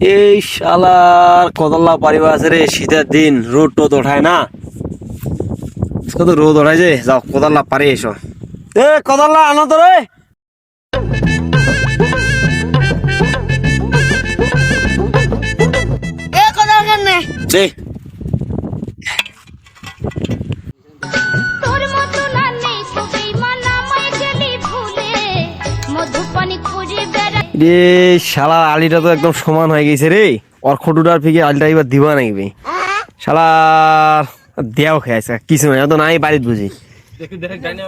এই শালার কদল্লা পারিবা আছে রে শীতের দিন রোদ টোদ ওঠায় না। কত তো রোদ ওঠায় যে যাও কদল্লা পারি এসো। এ কদল্লা আনো তো রে। দে রে শালা আলিটা তো একদম সমান হয়ে গেছে রে। ওর খটুটার ফিকে আলিটা এবার দিবা নাকি? শালা দেও খেয়েছে কিছু নাই তো নাই বাড়িতে বুঝি।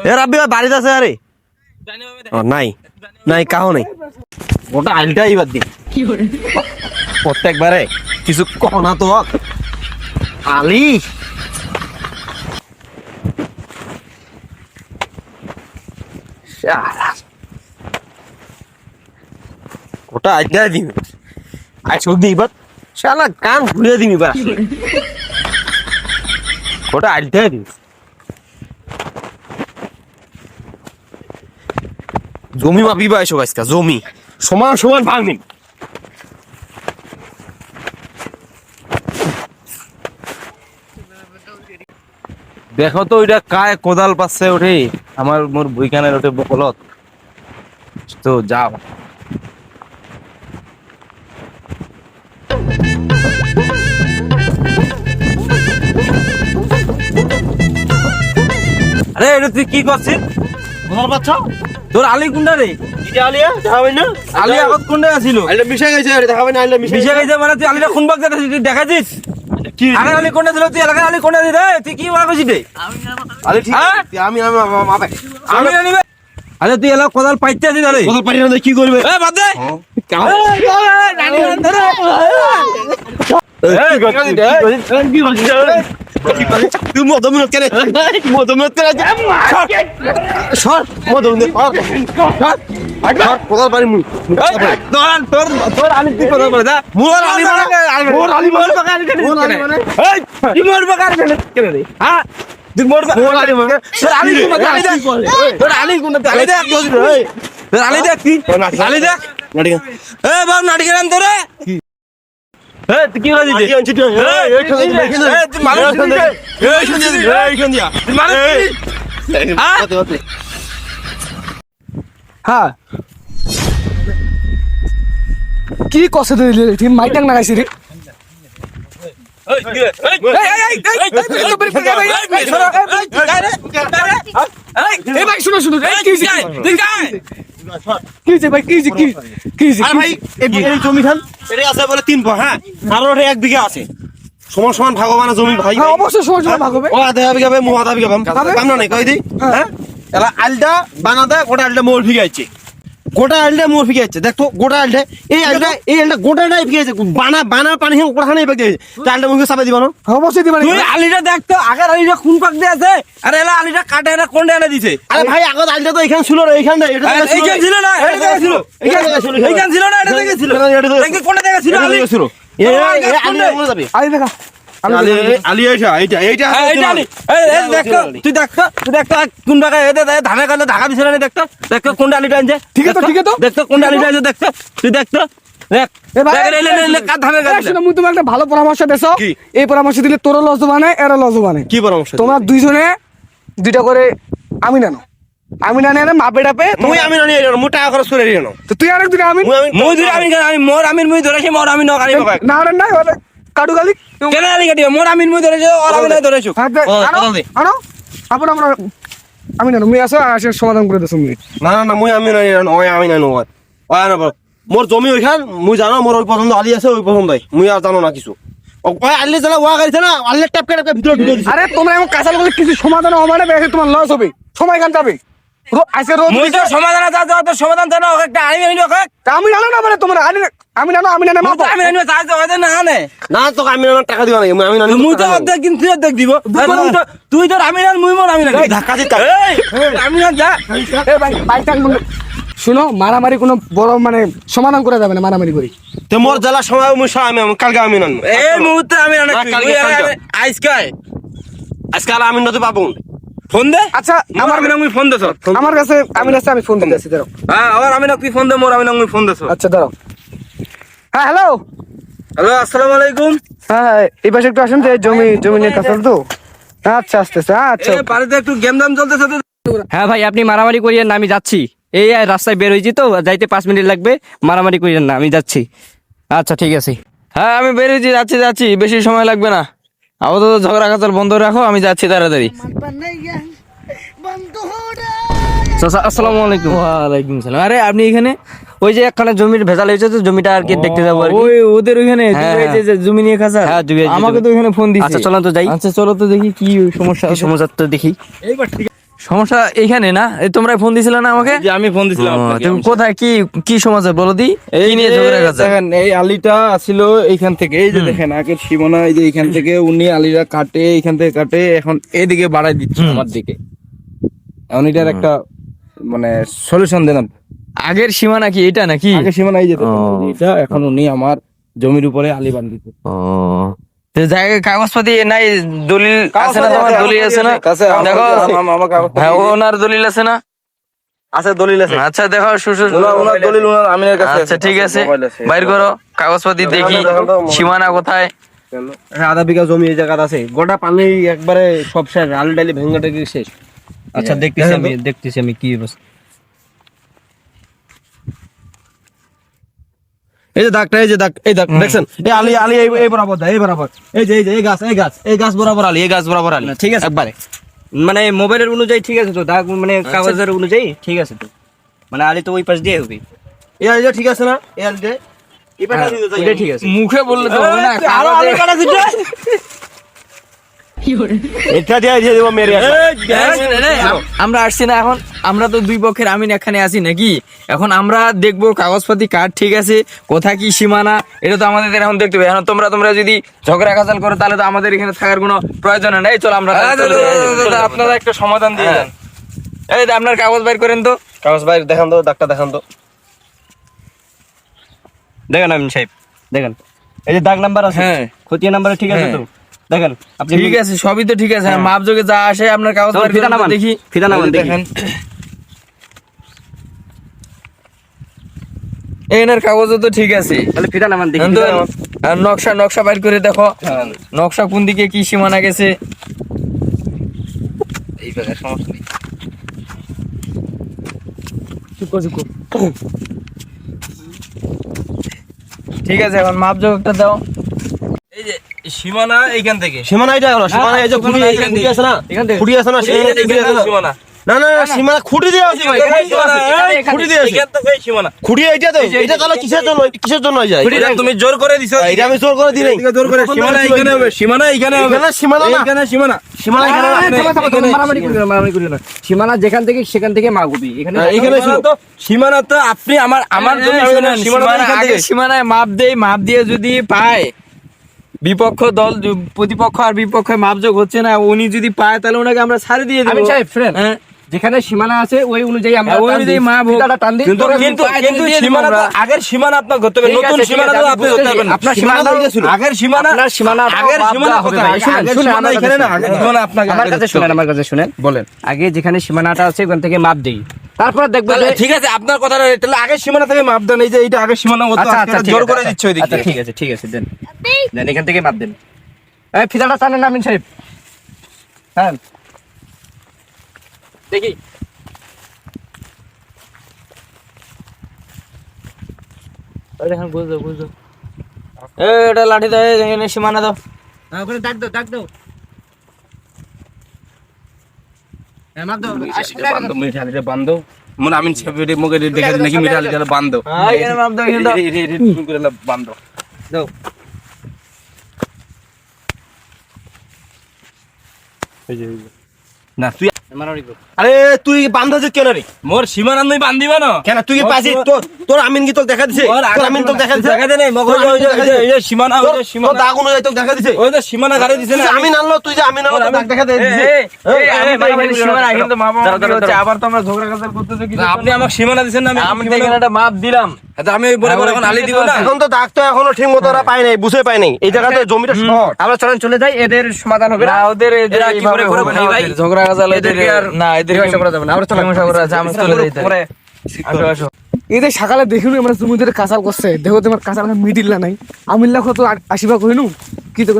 এ রাব্বি বাড়িতে আছে আরে? ও, নাই নাই কাহো নেই। ওটা আলিটা এবার দি। প্রত্যেকবারে কিছু কহ না তো আলি। শালা। ওটা আইডিয়া দিবি। আই সবজি এবার শালা কান ঘুরিয়ে দিবি বা। ওটা আইডিয়া দিবি। জমি মাপি বা এসব আজকা জমি। সমান সমান ভাগ নিন দেখো তো ওইটা কায় কোদাল পাচ্ছে ওঠে। আমার মোর বইখানের ওঠে বকলত তো যাও। আরে এটা তুই কি করছিস কোথাও পাচ্ছ তোর আলি কোনটা রে এটা আলিয়া দেখাবেন না আলি আগত কোনটা আছিল আলিটা মিশে গেছে আরে দেখাবেন না আলিটা মিশে মিশে গেছে মানে তুই আলিটা কোন তুই দেখাছিস কি আগের আলি কোনটা ছিল তুই আলি কোনটা তুই কি মনে করছিস রে আলি ঠিক হ্যাঁ? আছে, আমি আমি মাপে আমি আরে তুই এলাকা কোদাল পাইতে আছিস আরে না কি করবে এ বাদ দে কাম তুই মদমিনত কেন মদমিনত কেন সর মদমিনত সর কোথাও পারি মুই তোর তোর আলি তুই কোদাল পারে মোর আলি মানে মোর আলি মোর আলি মানে? এই তুই মোর বাগান কেন রে হ্যাঁ তুই মোর মোর আলি মানে আলি কোন আলি দেখ তোর আলি কোন আলি দেখ তোর আলি দেখ কি আলি এ বাপ তোরে তুই কি হ্যাঁ কি কষ্ট দিলি মাইটাং লাগাইছি রে ভাই শুনো শুনো এই কি যে ভাই? কি যে কি ভাই এই জমি খান এটা আছে বলে তিন পা হ্যাঁ? আর ওটা এক বিঘা আছে। সমান সমান ভাগবানা জমি ভাই। হ্যাঁ অবশ্যই সময় সময় ভাগ ও আধা বিঘা ভাই মো আধা বিঘা ভাম কাম না নাই কই দি? হ্যাঁ? এলা আলটা বানাদা গোটা আলটা মোর ফিগাইছে গোটা আলটা মোর ফিকে আছে দেখো গোটা আলটা এই আলটা এই আলটা গোটাটাই ফিকে আছে বানা বানা পানি হ্যাঁ ওটা নাই ফিকে আছে তো আলটা মুখে সাপে দিবানো অবশ্যই দিবানো তুই আলিটা দেখ তো আগের আলিটা কোন পাক দিয়ে আছে? আরে এলা আলিটা কাটে এরা কোন ডালে দিছে? আরে ভাই আগত আলটা তো এখানে ছিল না এখানে এটা এখানে ছিল না এটা ছিল। এখানে ছিল না এটা দেখেছিল কোনটা দেখেছিল আলি। ছিল এই আলি যাবে? আলি দেখা। হ্যাঁ, ভালো পরামর্শ দেশ এই পরামর্শ দিলে তোর কি পরামর্শ তোমার দুইজনে দুইটা করে আমি নানো। আমি না নেন মাপে ডাপে তুমি আমি না নিয়ে টাকা খরচ নিয়ে তুই আরেক দুটা আমি আমি মোর আমি ধরেছি মোর আমি নকারি না না কাটু গালি? কেন আলি কাটিও মোর আমিন মুই ধরেছি ওর আমিন নাই ধরেছি আনো। আনো আপন আমি নানো মুই আসো আসে সমাধান করে দেছো মুই না না না মুই আমি ননি ওই আমি নাই নয় ওই না মোর জমি ওইখান মুই জানো মোর ওই পছন্দ আলি আছে ওই পছন্দই মুই আর জানো না কিছু। ও কয় আলি জানা ওয়া গাইছে না আলি ট্যাপ ট্যাপ ভিতরে ঢুকে দিছে। আরে তোমরা এমন কাঁচাল করলে কিছু সমাধান হবে না? তোমার লস হবে। সময় খান যাবে আজকে রোদ মুই তো সমাধান আছে তো সমাধান জানা একটা আনি আমি জানো না মানে তোমরা আমি আমি জানো আমি জানো মুই আমি আনি চাই তো না আনে। না তো আমি না টাকা দিবা না আমি ননি মুই তো অর্ধেক কিন্তু অর্ধেক দিব। তুই তো তুই আমি আন মুই মোর আমি না ধাক্কা দিতা। আমি না যা। এ ভাই বাইটাং শুনো মারামারি কোনো বড় মানে সমাধান করা যাবে না মারামারি করি। তে মোর জ্বালা সময় মুই আমি আমি কালকে আমি নন এই মুহূর্তে আমি। আজকাই আজকাল আমি নতে পাবো। ফোন দে? আচ্ছা আমার আমার আমি না ফোন দেছ আমার কাছে আমি কাছে আমি ফোন দিতেছি দাঁড়াও। হ্যাঁ আর আমি না ফোন দে মোর আমি না ফোন দেছ আচ্ছা দাঁড়াও। হ্যাঁ হ্যালো। হ্যালো আসসালামু আলাইকুম। হ্যাঁ এই পাশে একটু আসেন তো জমি জমি নিয়ে কাজ তো। আচ্ছা আসতেছে আচ্ছা। বাড়িতে একটু গেম দাম চলতেছে তো। হ্যাঁ ভাই আপনি মারামারি করিয়েন না আমি যাচ্ছি। এই এই রাস্তায় বের হয়েছি তো যাইতে পাঁচ মিনিট লাগবে মারামারি করিয়েন না আমি যাচ্ছি। আচ্ছা ঠিক আছে। হ্যাঁ আমি বেরিয়েছি যাচ্ছি যাচ্ছি বেশি সময় লাগবে না। আপাতত ঝগড়া কাচার বন্ধ রাখো আমি যাচ্ছি তাড়াতাড়ি। আসসালামু আলাইকুম। ওয়ালাইকুম সালাম। আরে আপনি এখানে? ওই যে একখানে জমির ভেজাল হয়েছে তো জমিটা আর কি দেখতে যাব আর ওই ওদের ওইখানে হ্যাঁ, দুবাই যে যে জমি নিয়ে খাসা হ্যাঁ, আমাকে তো ওখানে ফোন দিচ্ছে আচ্ছা, চলো তো যাই। আচ্ছা চলো তো দেখি কি সমস্যা সমস্যা তো দেখি। সমস্যা এখানে না? এই তোমরা ফোন দিছিলে না আমাকে? যে আমি ফোন দিছিলাম আপনাকে। তুমি কোথায় কি কি সমাচার বলো দি এই নিয়ে ঝগড়া দেখেন এই আলিটা ছিল এইখান থেকে। এই যে দেখেন আগের সীমানা এই যে এইখান থেকে উনি আলিরা কাটে এইখান থেকে কাটে এখন এদিকে বাড়াই দিচ্ছে আমার দিকে। এখন এটার একটা মানে সলিউশন দেন আগের সীমানা কি এটা নাকি? আগে সীমানা এই যে। এইটা এখন উনি আমার জমির উপরে আলি বান্ধিছে ও। কাগজপাতি নাই দলিল আছে না? তোমার দলিল আছে না? দেখো আমার- আমার কাগজটা হ্যাঁ ওনার দলিল আছে না? আছে দলিল আছে। আচ্ছা দেখো শ্বশুর ওনার ওনার দলিল ওনার আমিনের কাছে আচ্ছা ঠিক আছে। মোবাইল আছে। বাইর করো কাগজপাতি দেখি। সীমানা কোথায়? হ্যাঁ, আধা বিঘা জমি এই জায়গাতে আছে। গোটা পানি একবারে সব শেষ আলু ডালি ভেঙ্গা টেকে শেষ। আচ্ছা দেখতেছি আমি দেখতেছি আমি কি অবস্থা। এই যে দাগটা এই যে দাগ এই দাগ দেখছেন? এই আলি আলি এই এই বরাবর দা এই বরাবর। এই যে এই যে এই গাছ এই গাছ এই গাছ বরাবর আলি এই গাছ বরাবর আলি। ঠিক আছে। একবারে। মানে মোবাইলের অনুযায়ী ঠিক আছে তো দাগ মানে কাগজের অনুযায়ী ঠিক আছে তো। মানে আলি তো ওই পাশ দিয়ে হবে। এই আলি ঠিক আছে না? এই আলিতে এই পাশে আলি তো যাই। ওইটাই ঠিক আছে। মুখে বললে তো হবে না আরও আলি কাগজে- কাটা দিতে এটা দিয়ে দিয়ে দেবো মেরে আমরা আসছি না এখন। আমরা তো দুই পক্ষের আমিন এখানে আছি নাকি? এখন আমরা দেখব কাগজপাতি কার ঠিক আছে কোথায় কি সীমানা এটা তো আমাদের এখন দেখতে হবে। এখন তোমরা তোমরা যদি ঝগড়া কাজাল করো তাহলে তো আমাদের এখানে থাকার কোনো প্রয়োজন নেই। চলো আমরা। দাদা, আপনারা একটা সমাধান দিয়ে দেন এই আপনার কাগজ বাইর করেন তো। কাগজ ভাই দেখান তো দাগটা দেখান তো। দেখেন আমিন সাহেব দেখেন। এই যে দাগ নাম্বার আছে হ্যাঁ। খতিয়া নাম্বার ঠিক আছে তো? দেখেন আপনি ঠিক আছে সবই তো ঠিক আছে মাপ যোগে যা আসে আপনার কাগজ ফিতা নামান দেখি। ফিতা নামান দেখেন। এনার কাগজও তো ঠিক আছে। তাহলে ফিতা নামান দেখি আর নকশা নকশা বাইর করে দেখো। নকশা কোন দিকে কি সীমানা গেছে? এই ব্যাপারে সমস্যা নেই। ঠিক আছে এখন মাপ যোগটা দাও। সীমানা এইখান থেকে। সীমানা এটা হলো সীমানা এই যে খুঁটি এই যে খুঁটি আছে না? এখান থেকে। খুঁটি আছে না সেই খুঁটি আছে না? সীমানা। না না না, সীমানা খুঁটি দিয়ে আছে ভাই খুঁটি দিয়ে আছে এখান থেকে সীমানা। খুঁটি এইটা তো এটা তাহলে কিসের জন্য? কিসের জন্য যায়? এটা তুমি জোর করে দিছো। এটা আমি জোর করে দিই নাই। জোর করে সীমানা এইখানে হবে সীমানা এইখানে হবে। এখানে সীমানা না। এইখানে সীমানা। সীমানা এখানে না। মারামারি করিও না, মারামারি করিও না। সীমানা যেখান থেকে সেখান থেকে মা গুবি। এখানে হ্যাঁ, এইখানে সীমানা তো সীমানা তো আপনি আমার আমার জমি আমি জানি না, সীমানা এখান থেকে সীমানায় মাপ দেই মাপ দিয়ে যদি পায় বিপক্ষ দল প্রতিপক্ষ আর বিপক্ষ মাপ যোগ হচ্ছে না উনি যদি পায় তাহলে ওনাকে আমরা ছাড়ে দিয়ে দেবো হ্যাঁ। যেখানে সীমানা আছে ওই অনুযায়ী আমরা হ্যাঁ, ওই অনুযায়ী মা। টান দিই। কিন্তু কিন্তু সীমানা আগের সীমানা আপনার ধরতে হবে নতুন সীমানা তো আপনি। পারবেন আপনার সীমানা সীমানা ছিল। আগের সীমানা আপনার সীমানা আগের সীমানা আগের সীমানা এখানে না আগের সীমানা আপনাকে আমার কাছে শুনেন আমার কাছে শুনেন বলেন আগে যেখানে সীমানাটা আছে ওখান থেকে মাপ দেই তারপর দেখব তাহলে যে- ঠিক আছে আপনার কথাটা তাহলে আগের সীমানা থেকে মাপ দেন এই যে এইটা আগের সীমানা আচ্ছা আচ্ছা জোর করে দিচ্ছে আচ্ছা থেকে। ঠিক আছে ঠিক আছে দেন দেন এখান থেকে মাপ দেন এই ফিতাটা টানেন না আমিন সাহেব হ্যাঁ দেখি এ, এটা লাঠি দাও এই এখানে সীমানা দাও ওখানে ডাক দাও ডাক দাও হ্যাঁ মাপ দাও বান্ধব মিঠালিটা বান্ধব মনে আমিন ছেপে মুখে দেখা নাকি মিঠালিটা বান্ধব হ্যাঁ, দাও এখানে দাও না তুই আরে তুই বান্ধা কেন রে মোর সীমানা নই বান্ধিবা না? কেন তুই কি পাইছিস? তোর তোর আমিন কি তোকে দেখা দিছে? তোর আমিন তোকে দেখা দিছে? দেখা দেয় নাই মগজ ওই যে- ওই যে- সীমানা ওই যে তোর সীমানা দাগ অনুযায়ী তোকে দেখা দিছে? ওই যে সীমানা গাড়ি দিছে না। আমি আনলো তুই যে আমিন আনলো দেখা দিছে। এই, আমি সীমানা, আবার তো আমরা ঝগড়া করতেছি আপনি আমাকে সীমানা দিছেন না আমি একটা মাপ দিলাম। আমি বড় বড় এখন আলি দিব না? এখন তো দাগ তো এখনও ঠিক মতো ওরা পায় নাই বুঝে পায় নাই। এই জায়গাতে জমিটা শর্ট। আমরা চলেন চলে যাই এদের সমাধান হবে না। ওদের এরা কি করে করে ভাই, ভাই? ঝগড়া কাজাল এদের না এদের মীমাংসা করা যাবে না। আমরা চলো। মীমাংসা আছে, আমি চলে যাই পরে আসো। আসো এদের সকালে দেখিনু আমরা জমিদের কাঁচাল করছে। দেখো তোমার কাঁচাল নাই। আমিল্লা কত আসিবা কহিনু কি তো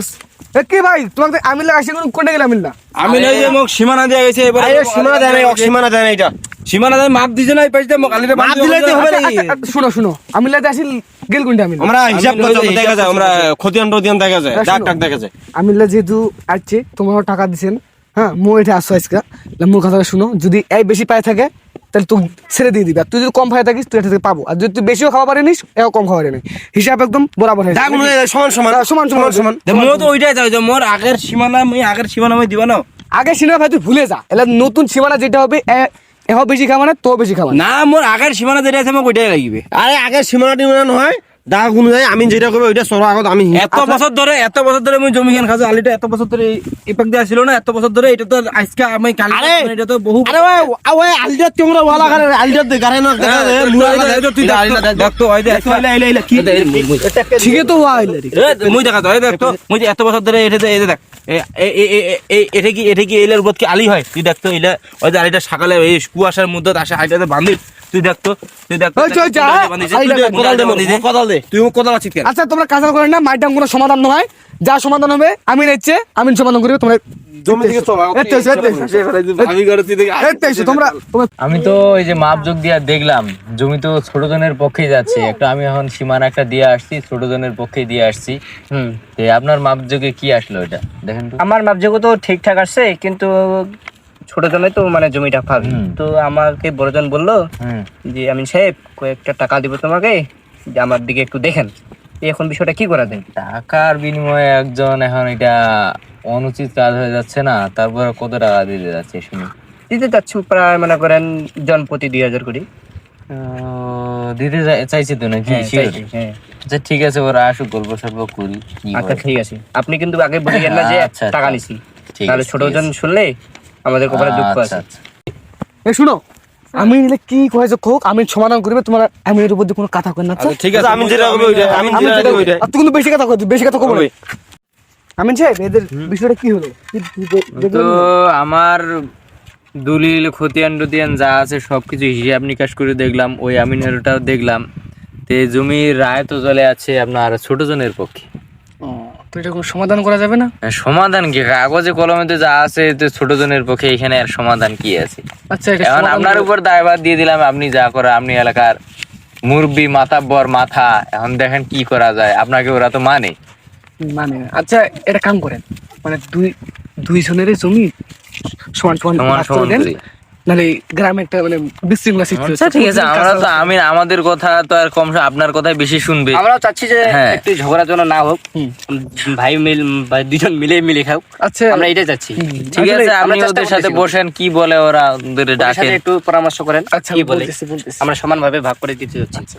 কি ভাই? তোমাকে আমিল্লা আসি কোনটা গেলে আমিল্লা? আমি নই যে মোক সীমানা দেয়া গেছে এবারে আরে সীমানা দেয় নাই সীমানা দেয় নাই এটা। সীমানা দেয় মাপ দিছে না এই পাশে মোক মাপ দিলে তো হবে নাকি শুনো শুনো। আমিল্লাতে আসিল গেল কোনটা আমিল্লা আমরা হিসাব আমি করতে ওই যে দেখা যায় আমরা খতিয়ান টতিয়ান দেখা যায় ডাক টাক দেখা যায়। আমিল্লা যেহেতু আসছে তোমার টাকা দিছেন। হ্যাঁ মো এটা আসছো আজকে। মোর কথা শুনো যদি এই বেশি পায় থাকে তাহলে তুই ছেড়ে দিয়ে দিবি। আর তুই যদি কম পায় থাকিস তুই এটা থেকে পাবো। আর যদি তুই বেশিও খাওয়া পারিনিস এও কম খাওয়া পারিনি। হিসাব একদম বরাবর সমান সমান হ্যাঁ, সমান সমান। সমান মো তো ওইটাই যাও যে মোর আগের সীমানা মই আগের সীমানা মই দিবা না। আগে সিনেমা ভাই তুই ভুলে যা। এলা নতুন সীমানা যেটা হবে এ- এহ বেশি খাবা না তো বেশি খাবা না। মোর আগের সীমানা যেটা আছে মোক ওইটাই লাগিবে আরে আগের সীমানা টিমানা নহয় ডাক অনুযায়ী আমি যেটা করব ওইটা সবার আগত আমি এত বছর ধরে এত বছর ধরে মই জমি খান খাজো আলিটা এত বছর ধরে ইপাক দিয়ে আসছিল না এত বছর ধরে এটা তো আজকে আমি কালি! এটা তো বহু আরে ওই আলটা তোমরা ওয়ালা করে আলটা দে গারে না দেখা যায় মুরা তুই দেখ তো ওই দেখ তো আইলা আইলা আইলা কি ঠিকই তো। মুই দেখা তো এই দেখ তো মুই এত বছর ধরে এটা এই দেখ এটা কি এটা কি এলের উপর কি আলি হয় তুই দেখ তো এলা ওই যে আলিটা সকালে এই কুয়াশার মধ্যে আসে আলিটাতে বান্ধি তুই দেখ তো তুই দেখ কোদাল দে। তুই কোদাল আছিস কেন? আচ্ছা তোমরা কাজ করেন না মাইটাম কোনো সমাধান নয় যা সমাধান হবে আমি নিচ্ছে আমি সমাধান করি তোমরা আমি তো এই যে মাপ যোগ দিয়ে দেখলাম জমি তো ছোট জনের পক্ষেই যাচ্ছে। একটা আমি এখন সীমানা একটা দিয়ে আসছি ছোট জনের পক্ষেই দিয়ে আসছি। আপনার মাপ যোগে কি আসলো এটা? দেখেন তো। আমার মাপযোগ্য তো ঠিকঠাক আসছে কিন্তু ছোট জনে তো মানে জমিটা পাবে। তো আমাকে বড়জন বলল যে আমি সাহেব কয়েকটা টাকা দিব তোমাকে যে আমার দিকে একটু দেখেন। এখন বিষয়টা কি করা যায়? টাকার বিনিময়ে একজন এখন এটা অনুচিত কাজ হয়ে যাচ্ছে না তারপরে কত টাকা দিতে যাচ্ছে শুনি? দিতে চাচ্ছি প্রায় মনে করেন জন প্রতি দুই হাজার আহ, দিতে চাই- চাইছে তো নাকি? হ্যাঁ, হ্যাঁ। আচ্ছা ঠিক আছে ওরা আসুক গল্প সল্প করি আচ্ছা ঠিক আছে। আপনি কিন্তু আগে বলে গেলেন না যে আচ্ছা, টাকা আচ্ছা। নিছি তাহলে ছোট জন শুনলে আমাদের কপালে দুঃখ আচ্ছা, আছে। আচ্ছা। এই শুনো আমি নিলে কি কয়েছে হোক আমি সমাধান করবে তোমার আমি এর উপর দিয়ে কোনো কথা কই না আচ্ছা? ঠিক আছে আমি যেটা করব ওইটা আমি যেটা যেটা- ওইটা। আর তুই কিন্তু বেশি কথা কই বেশি কথা না। আমি সাহেব এদের বিষয়টা কি হলো? তো আমার দলিল খতিয়ান টতিয়ান যা আছে সবকিছু হিসাব নিকাশ করে দেখলাম ওই আমিনেরটাও দেখলাম। তে জমির রায় তো চলে আছে আপনার ছোট জনের পক্ষে। তো সমাধান করা যাবে না? সমাধান কি? কাগজে কলমেতে যা আছে তো ছোট জনের পক্ষে এখানে আর সমাধান কি আছে? আচ্ছা এখন আপনার উপর দায়ভার দিয়ে দিলাম আপনি যা করে আপনি এলাকার মুরব্বী মাতাব্বর মাথা এখন দেখেন কি করা যায়। আপনাকে ওরা তো মানে। মানে আচ্ছা এটা কাম করেন। মানে দুই দুই জনের জমি সমান সমান সমান নাহলে গ্রামে একটা মানে বিশৃঙ্খলা সৃষ্টি আচ্ছা হচ্ছে। ঠিক আছে আমরা তো আমি আমাদের কথা তো আর কম আপনার কথাই বেশি শুনবে। আমরাও চাচ্ছি যে হ্যাঁ। একটু ঝগড়া জন্য না হোক ভাই মিল ভাই দুজন মিলে মিলে খাও আচ্ছা। আমরা এটাই চাচ্ছি। ঠিক আছে আমরা আপনি ওদের সাথে বসেন কি বলে ওরা ওদের একটু পরামর্শ করেন আচ্ছা কি বলে। আমরা সমানভাবে ভাগ করে দিতে যাচ্ছি